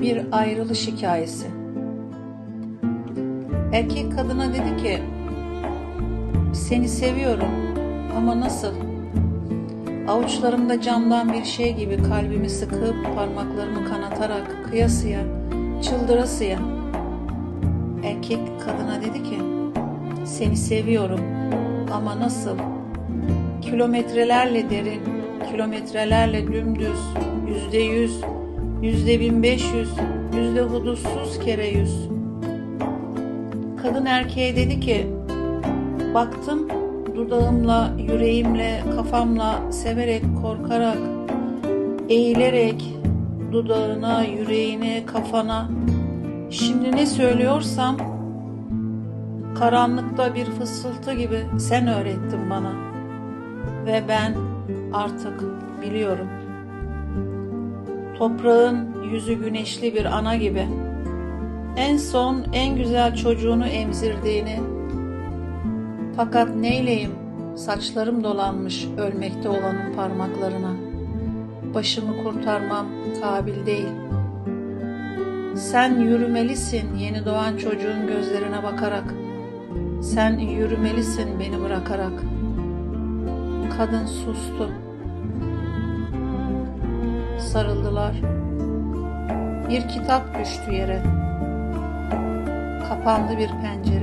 Bir ayrılış hikayesi. Erkek kadına dedi ki, seni seviyorum ama nasıl? Avuçlarımda camdan bir şey gibi kalbimi sıkıp parmaklarımı kanatarak kıyasıya, çıldırasıya. Erkek kadına dedi ki, seni seviyorum ama nasıl? Kilometrelerle derin, kilometrelerle dümdüz, yüzde yüz, yüzde bin beş yüz, yüzde hudutsuz kere yüz. Kadın erkeğe dedi ki, baktım dudağımla, yüreğimle, kafamla, severek, korkarak, eğilerek dudağına, yüreğine, kafana. Şimdi ne söylüyorsam karanlıkta bir fısıltı gibi sen öğrettin bana ve ben artık biliyorum. Toprağın yüzü güneşli bir ana gibi. En son en güzel çocuğunu emzirdiğini. Fakat neyleyim? Saçlarım dolanmış ölmekte olanın parmaklarına. Başımı kurtarmam kabil değil. Sen yürümelisin yeni doğan çocuğun gözlerine bakarak. Sen yürümelisin beni bırakarak. Kadın sustu. Sarıldılar. Bir kitap düştü yere. Kapandı bir pencere.